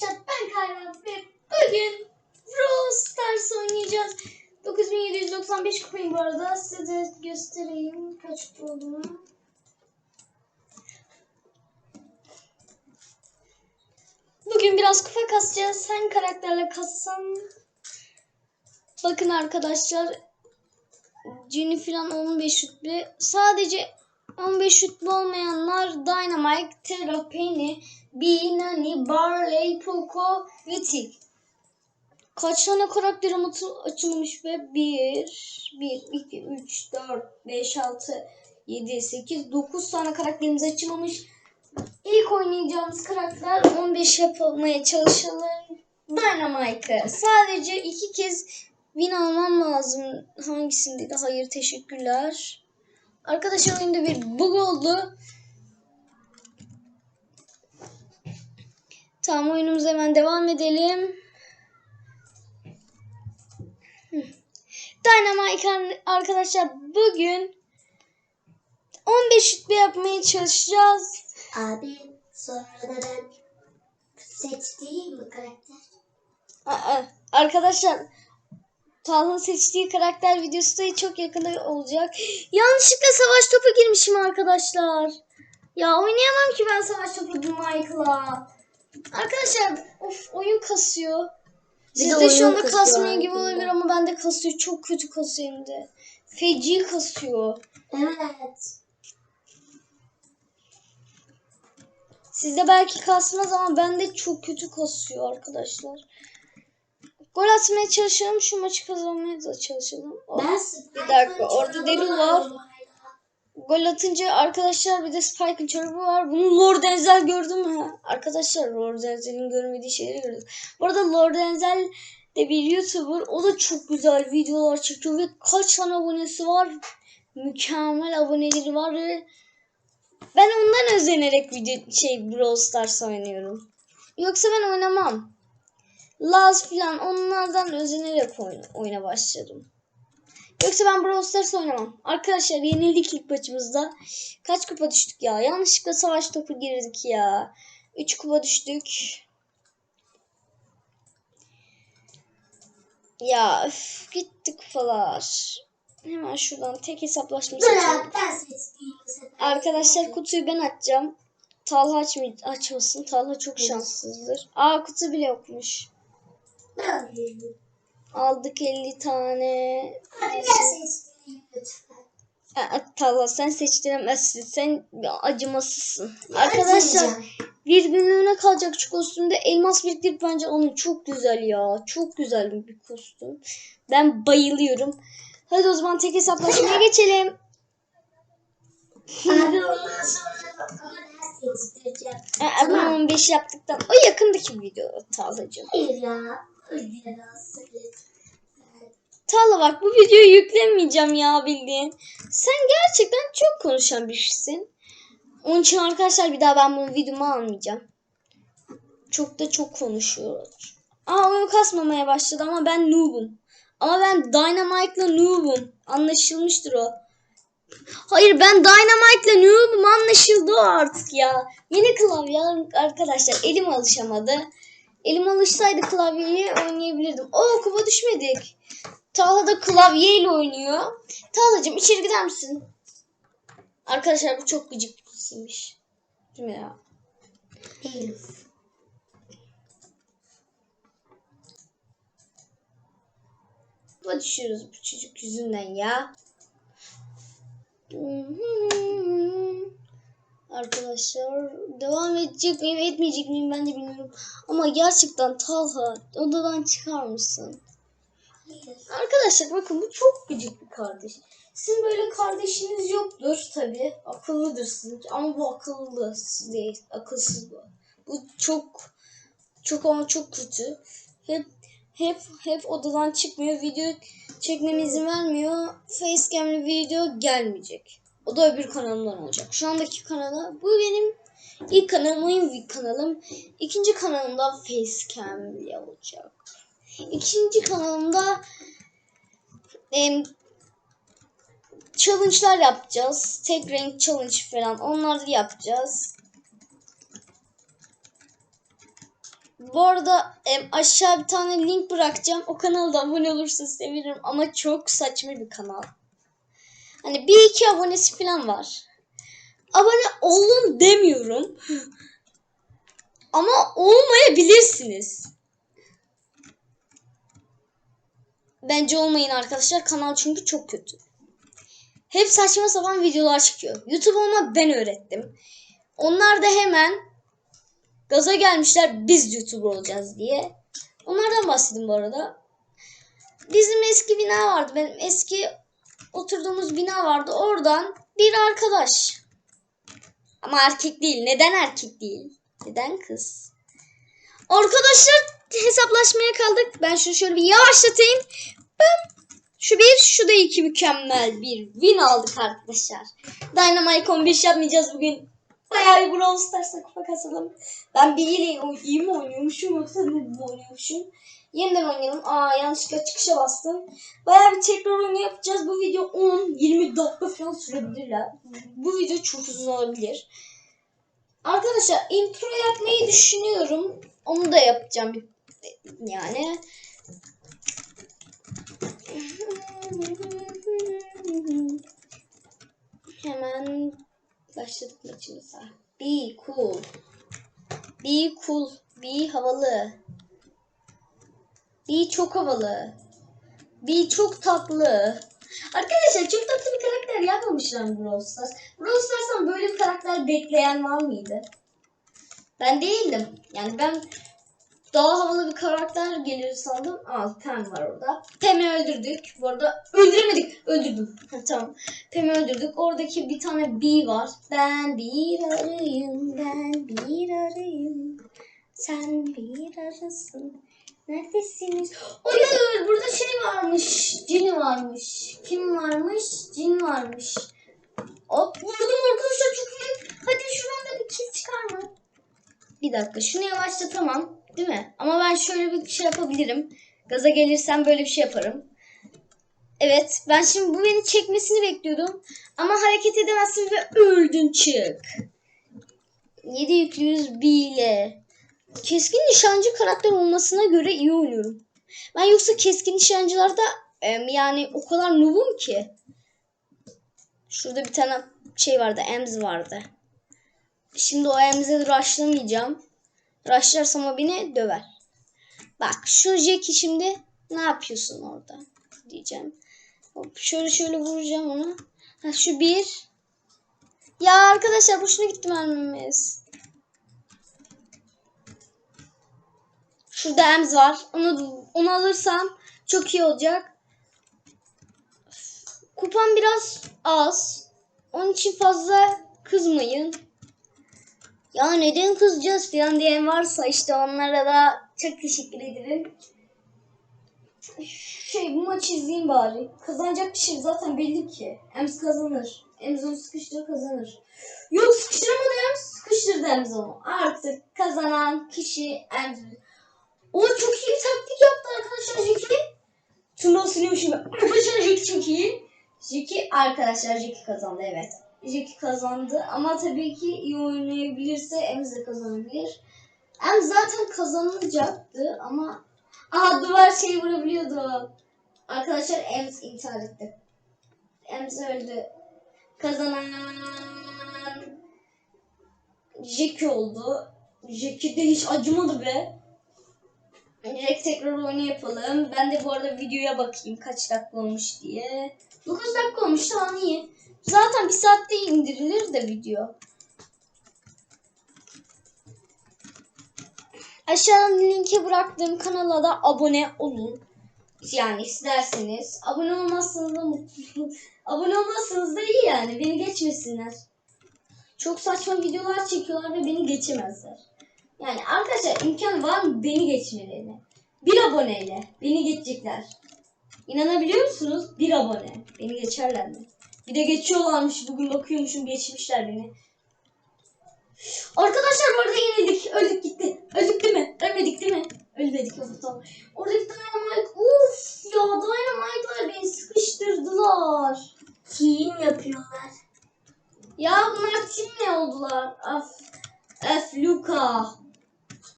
Chat ben Kayra ve bugün Brawl Stars oynayacağız. 9795 kupayım bu arada. Size de göstereyim kaç olduğunu. Bugün biraz kupa kasacağız. Hangi karakterle kassam? Bakın arkadaşlar. Cini falan 15 rütbe. Sadece 15 rütbe olmayanlar Dynamite, Terra, Penny, Bee, Nani, Barley, Poco ve Tick. Kaç tane karakterim atı- açılmış be? 1, 1, 2, 3, 4, 5, 6, 7, 8, 9 tane karakterimiz açılmamış. İlk oynayacağımız karakter 15 yapmaya çalışalım. Dynamite'ı. Sadece iki kez win almam lazım. Hangisindeydi? Hayır teşekkürler. Arkadaşlar oyunda bir bug oldu. Tamam oyunumuza hemen devam edelim. Dynamite ar- arkadaşlar bugün 15 rütbe yapmaya çalışacağız. Abi sonra da ben seçtiğim bu karakter. Aa, arkadaşlar Talha'nın seçtiği karakter videosu da çok yakında olacak. Yanlışlıkla savaş topu girmişim arkadaşlar. Ya oynayamam ki ben savaş topu Michael'la. Arkadaşlar of oyun kasıyor. Sizde şu anda kasmıyor gibi olabilir ama bende kasıyor. Çok kötü kasıyor hem de. Feci kasıyor. Evet. Sizde belki kasmaz ama bende çok kötü kasıyor arkadaşlar. Gol atmaya çalışalım. Şu maçı kazanmaya da çalışalım. Oh. Bir dakika, orada Daryl var. Gol atınca arkadaşlar bir de Spike'ın çorabı var. Bunu Lord Enzel gördüm mü? Arkadaşlar Lord Enzel'in görmediği şeyleri gördük. Bu arada Lord Enzel de bir YouTuber. O da çok güzel videolar çekiyor ve kaç tane abonesi var? Mükemmel aboneleri var ve ben ondan özenerek video şey Brawl Stars oynuyorum. Yoksa ben oynamam. Laz falan onlardan özenerek oyuna, oyuna başladım. Yoksa ben Brawl Stars oynamam. Arkadaşlar yenildik ilk maçımızda. Kaç kupa düştük ya? Yanlışlıkla savaş topu girdik ya. 3 kupa düştük. Ya üf, gitti kupalar. Hemen şuradan tek hesaplaşma seçelim. Arkadaşlar kutuyu ben açacağım. Talha açmay açmasın. Talha çok şanssızdır. Aa kutu bile yokmuş. Aldık 50 tane. Aa, Talha sen seçtiremezsin. Sen acımasızsın. Arkadaşlar bir günlüğüne kalacak şu kostümde elmas biriktirip bence onu çok güzel ya. Çok güzel bir kostüm. Ben bayılıyorum. Hadi o zaman tek hesaplaşmaya geçelim. Abi ondan sonra da ama ben seçtireceğim. Aa, ben 15 yaptıktan. O yakındaki video Talha'cığım. Hayır ya. Talha bak bu videoyu yüklemeyeceğim ya bildiğin. Sen gerçekten çok konuşan birisin. Onun için arkadaşlar bir daha ben bunu videoma almayacağım. Çok da çok konuşuyor. Aa oyun kasmamaya başladı ama ben noob'um. Ama ben Dynamite'la noob'um. Anlaşılmıştır o. Hayır ben Dynamite'la noob'um anlaşıldı o artık ya. Yeni klavye arkadaşlar elim alışamadı. Elim alışsaydı klavyeyi oynayabilirdim. Oo kupa düşmedik. Talha da klavyeyle oynuyor. Talha'cığım içeri gider misin? Arkadaşlar bu çok gıcık birisiymiş. Değil mi ya? Değilim. Kupa düşüyoruz bu çocuk yüzünden ya. Arkadaşlar devam edecek miyim etmeyecek miyim ben de bilmiyorum. Ama gerçekten Talha odadan çıkar mısın? Arkadaşlar bakın bu çok gıcık bir kardeş. Sizin böyle kardeşiniz yoktur tabi. Akıllıdırsınız ama bu akıllı değil. Akılsız bu. Bu çok çok ama çok kötü. Hep hep hep odadan çıkmıyor. Video çekmeme izin vermiyor. Facecam'li video gelmeyecek. O da öbür kanalımdan olacak. Şu andaki kanala bu benim ilk kanalım, oyun kanalım. İkinci kanalımda Facecam'li olacak. İkinci kanalımda em, challenge'lar yapacağız. Tek renk challenge falan onları yapacağız. Bu arada em, aşağı bir tane link bırakacağım. O kanalda abone olursanız sevinirim. Ama çok saçma bir kanal. Hani bir iki abonesi falan var. Abone olun demiyorum. Ama olmayabilirsiniz. Bence olmayın arkadaşlar. Kanal çünkü çok kötü. Hep saçma sapan videolar çıkıyor. YouTube olma ben öğrettim. Onlar da hemen gaza gelmişler biz YouTuber olacağız diye. Onlardan bahsedeyim bu arada. Bizim eski bina vardı. Benim eski oturduğumuz bina vardı. Oradan bir arkadaş. Ama erkek değil. Neden erkek değil? Neden kız? Arkadaşlar hesaplaşmaya kaldık. Ben şunu şöyle bir yavaşlatayım. Ben şu bir, şu da iki mükemmel bir win aldık arkadaşlar. Dynamite 15 yapmayacağız bugün. Bayağı bir Brawl Stars'ta kupa kasalım. Ben bir iyi mi oynuyormuşum yoksa ne mi oynuyormuşum? Yeniden oynayalım. Aa yanlışlıkla çıkışa bastım. Bayağı bir tekrar oyunu yapacağız. Bu video 10-20 dakika falan sürebilirler. Bu video çok uzun olabilir. Arkadaşlar intro yapmayı düşünüyorum. Onu da yapacağım. Yani. Hemen başladık maçımıza. Be cool. Be cool. Be havalı. Be çok havalı. Be çok tatlı. Arkadaşlar çok tatlı bir karakter yapmamışlar mı Brawl Stars? Brawl Stars'tan böyle bir karakter bekleyen var mıydı? Ben değildim. Yani ben daha havalı bir karakter gelir sandım. Aa Pem var orada. Pem'i öldürdük. Bu arada öldüremedik. Öldürdüm. Ha, tamam. Pem'i öldürdük. Oradaki bir tane bee var. Ben bir arıyım. Ben bir arıyım. Sen bir arısın. Neredesiniz? Hayır burada şey varmış. Cin varmış. Kim varmış? Cin varmış. Hop vurdum arkadaşlar çok iyi. Hadi şuradan da bir kill çıkar mı? Bir dakika şunu yavaşlatamam. Değil mi? Ama ben şöyle bir şey yapabilirim. Gaza gelirsem böyle bir şey yaparım. Evet ben şimdi bu beni çekmesini bekliyordum. Ama hareket edemezsin ve öldün çık. 7 yüklüyüz B ile. Keskin nişancı karakter olmasına göre iyi oynuyorum. Ben yoksa keskin nişancılarda yani o kadar noobum ki. Şurada bir tane şey vardı. Ems vardı. Şimdi o Ems'e rushlamayacağım. Rushlarsam o beni döver. Bak şu Jackie şimdi ne yapıyorsun orada diyeceğim. Hop, şöyle şöyle vuracağım onu. Ha, şu bir. Ya arkadaşlar boşuna gitti mermimiz. Şurada Ems var. Onu, onu alırsam çok iyi olacak. Kupam biraz az. Onun için fazla kızmayın. Ya neden kızacağız falan diyen varsa işte onlara da çok teşekkür ederim. Şey bu maçı izleyeyim bari. Kazanacak kişi zaten belli ki. Ems kazanır. Ems onu sıkıştırır kazanır. Yok sıkıştıramadı Ems. Sıkıştırdı Ems onu. Artık kazanan kişi Ems. O çok iyi bir taktik yaptı arkadaşlar. Turnuva sunuyor şimdi. Arkadaşlar Jackie çok iyi. Jackie arkadaşlar Jackie kazandı evet. Jackie kazandı ama tabii ki iyi oynayabilirse Ems de kazanabilir. Ems zaten kazanacaktı ama Aha duvar şey vurabiliyordu. Arkadaşlar Ems intihar etti. Ems öldü. Kazanan Jackie oldu. Jackie de hiç acımadı be. Direkt tekrar oyunu yapalım. Ben de bu arada videoya bakayım kaç dakika olmuş diye. 9 dakika olmuş tamam iyi. Zaten bir saatte indirilir de video. Aşağıdan linke bıraktığım kanala da abone olun. Yani isterseniz. Abone olmazsanız da mutlu. abone olmazsanız da iyi yani. Beni geçmesinler. Çok saçma videolar çekiyorlar ve beni geçemezler. Yani arkadaşlar imkan var mı beni geçmelerine? Bir aboneyle beni geçecekler. İnanabiliyor musunuz? Bir abone. Beni geçerler mi? Bir de geçiyorlarmış. Bugün bakıyormuşum geçmişler beni. Arkadaşlar orada yenildik. Öldük gitti. Öldük değil mi? Ölmedik değil mi? Ölmedik. Tamam. Oradaki Dynamite. Uf ya Dynamite'lar beni sıkıştırdılar. Team yapıyorlar. Ya bunlar team ne oldular? Af. Af Luka.